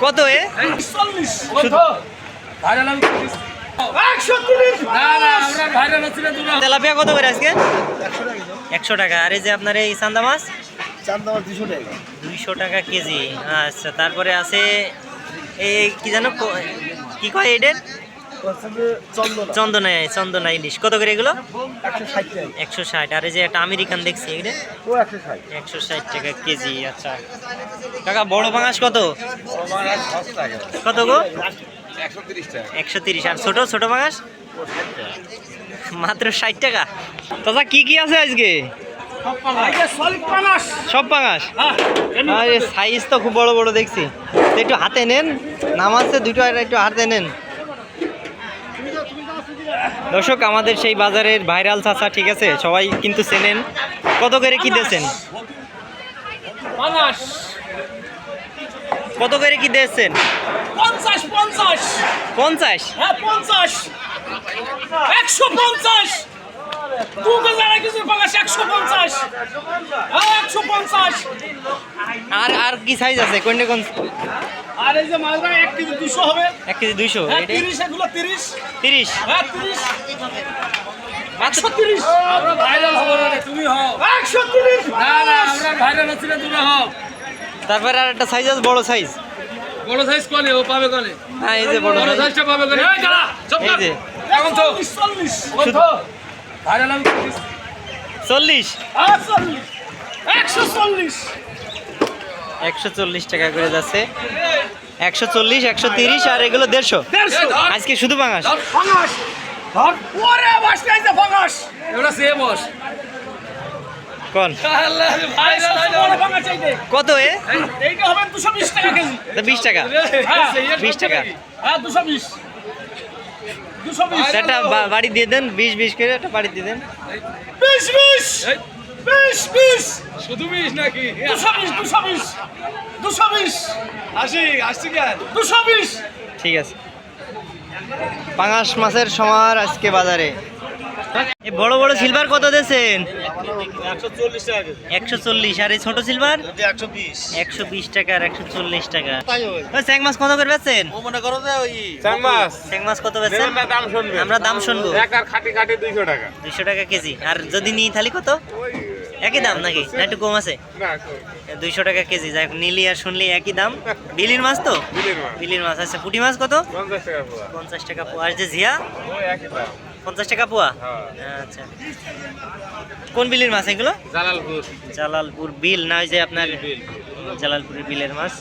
কত এ? 40 কত? ভাইরাল আমি করিস। 130 না না আমরা ভাইরাল হচ্ছি না তোমরা তেলাপিয়া কত করে আজকে? একশো টাকা। আর এই যে আপনার এই চান্দা মাছ? দুইশো টাকা। কেজি। আচ্ছা তারপরে আছে এই কি জানো ক- কি কয় এডের চন্দনা। চন্দনা ইলিশ। কত করে এগুলো? একশো ষাট আর এই যে একটা আমেরিকান দেখছি এটা একশো ষাট। টাকা কেজি আচ্ছা। কাকা বড় পাঙাশ কত? কত গো? একশো তিরিশ। আর ছোট ছোট পাঙাশ মাত্র ষাট টাকা। দাদা কি কি আছে আজকে? সব পাঙাশ সাইজ তো খুব বড় বড় দেখছি। একটু হাতে নেন। নামাজে দুটো একটু হাতে নেন। দর্শক আমাদের সেই বাজারের ভাইরাল চাচা ঠিক আছে? সবাই কিন্তু চেনেন। কত করে কি দিয়েছেন? কত করে কি দিয়েছেন? 50 50 পঞ্চাশ? হ্যাঁ 50 150 দু কেজি আড়াই কেজি ফাঙ্গাস 150 হ্যাঁ 150 আর আর কি সাইজ আছে? কোন কোন? আর এই যে মালটা 1 কেজি 200 হবে। এক কেজি দুইশো। হ্যাঁ 30 এগুলো 30 তিরিশ। হ্যাঁ 30 মাত্র 130 আমরা ভাইরাল হব না রে, তুমি হও। 130 না না আমরা ভাইরাল হচ্ছি না তোমরা হও। তারপরে আর একটা সাইজ আছে বড় সাইজ বড় সাইজ কলে ও পাবে কলে হ্যাঁ এই যে বড় বড় সাইজ সাইজটা পাবে কলে এই দাঁড়া চুপ এই কর। যে। এখন তো 40 কত ভাইরাল আমি করিস। চল্লিশ। হ্যাঁ 40 140 একশো চল্লিশ টাকা করে যাচ্ছে। একশো চল্লিশ একশো তিরিশ আর এগুলো দেড়শো। আজকে শুধু বাঙাস ধর। ফাঙ্গাস। ধর। ওরে বাস নাই যে ফাঙ্গাস? এগুলো সে বস কোন? কত এ? এইটা হবে 220 টাকা। কেজি বিশ টাকা। বিশ। টাকা 220 220 একটা বাড়ি দিয়ে দেন বিশ বিশ করে একটা বাড়ি দিয়ে দেন। 20 20 20 20 শুধু বিষ নাকি? 220 220 220 আসি আসছি কেন? 220 ঠিক আছে। পাঙাশ মাছের সমার আজকে বাজারে। এই বড় বড় সিলভার কত দিয়েছেন? একশো চল্লিশ আর এই ছোট সিলভার একশো বিশ। টাকা আর একশো চল্লিশ টাকা। ওই। স্যাং মাছ কত করে স্যাং মাছ। কত শুনবে। আমরা দাম শুনব। এক খাটি খাটি দুইশো টাকা। দুইশো টাকা কেজি। আর যদি নিই তাহলে কত? একই দাম নাকি? না একটু কম আছে? না দুইশো টাকা কেজি যাই নিলি আর শুনলি একই দাম। বিলির মাছ তো? বিলির মাছ। আছে পুঁটি মাছ কত? পঞ্চাশ টাকা পোয়া। পঞ্চাশ টাকা পোয়া। আর যে জিয়া? ওই একই দাম। পঞ্চাশ টাকা পোয়া? হ্যাঁ। আচ্ছা। কোন বিলের মাছ এগুলো? জালালপুর। জালালপুর বিল না ওই যে আপনার জালালপুরের বিলের মাছ।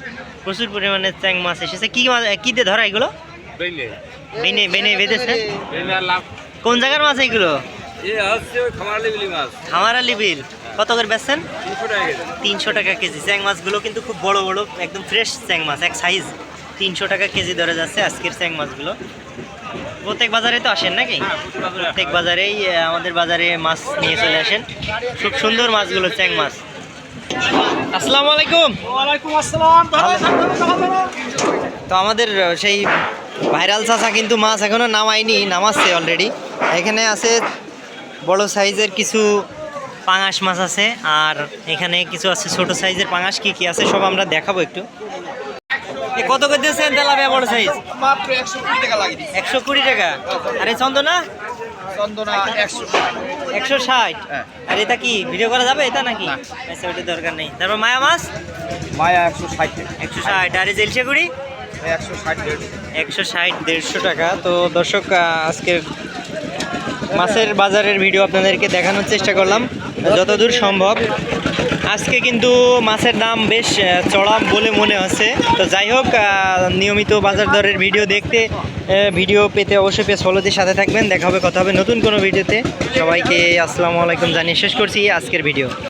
প্রচুর পরিমাণে চ্যাং মাছ এসেছে। কি মাছ কি দিয়ে ধরা এগুলো? বেনে বেনে বেঁধেছে? কোন জায়গার মাছ এগুলো? খামারলি বিলি কত করে বেচছেন? তিনশো টাকা কেজি। তিনশো টাকা কেজি। চ্যাং মাছগুলো কিন্তু খুব বড় বড় একদম ফ্রেশ চ্যাং মাছ এক সাইজ তিনশো টাকা কেজি ধরে যাচ্ছে আজকের চ্যাং মাছগুলো। প্রত্যেক বাজারে তো আসেন নাকি? প্রত্যেক বাজারেই আমাদের বাজারে মাছ নিয়ে চলে আসেন। খুব সুন্দর মাছগুলো চ্যাং মাছ। আসসালামু আলাইকুম। ওয়ালাইকুম আসসালাম। তো আমাদের সেই ভাইরাল চাষা কিন্তু মাছ এখনও নামায়নি নামাচ্ছে অলরেডি এখানে আছে বড় সাইজের কিছু পাঙাশ মাছ আছে আর এখানে কিছু আছে ছোট সাইজের পাঙাশ কি কি আছে সব আমরা দেখাবো একটু। কত করে দিয়েছেন তেলাপিয়া বড় সাইজ? মাত্র একশো কুড়ি টাকা দিচ্ছি একশো কুড়ি টাকা? আরে চন্দনা? চন্দনা একশো। একশো ষাট? হ্যাঁ। আর এটা কি ভিডিও করা যাবে এটা নাকি? আচ্ছা ওটা দরকার নেই। তারপর মায়া মাছ? মায়া একশো ষাট একশো ষাট। আর এই জেলসেগুড়ি একশো ষাট টাকা একশো ষাট দেড়শো টাকা। তো দর্শক আজকের মাছের বাজারের ভিডিও আপনাদেরকে দেখানোর চেষ্টা করলাম, যতদূর সম্ভব। আজকে কিন্তু মাছের দাম বেশ চড়া বলে মনে হচ্ছে। তো যাই হোক নিয়মিত বাজার দরের ভিডিও দেখতে ভিডিও পেতে অবশ্যই পেয়ে ফলোতে সাথে থাকবেন। দেখা হবে, কথা হবে নতুন কোনো ভিডিওতে সবাইকে আসসালামু আলাইকুম জানিয়ে শেষ করছি আজকের ভিডিও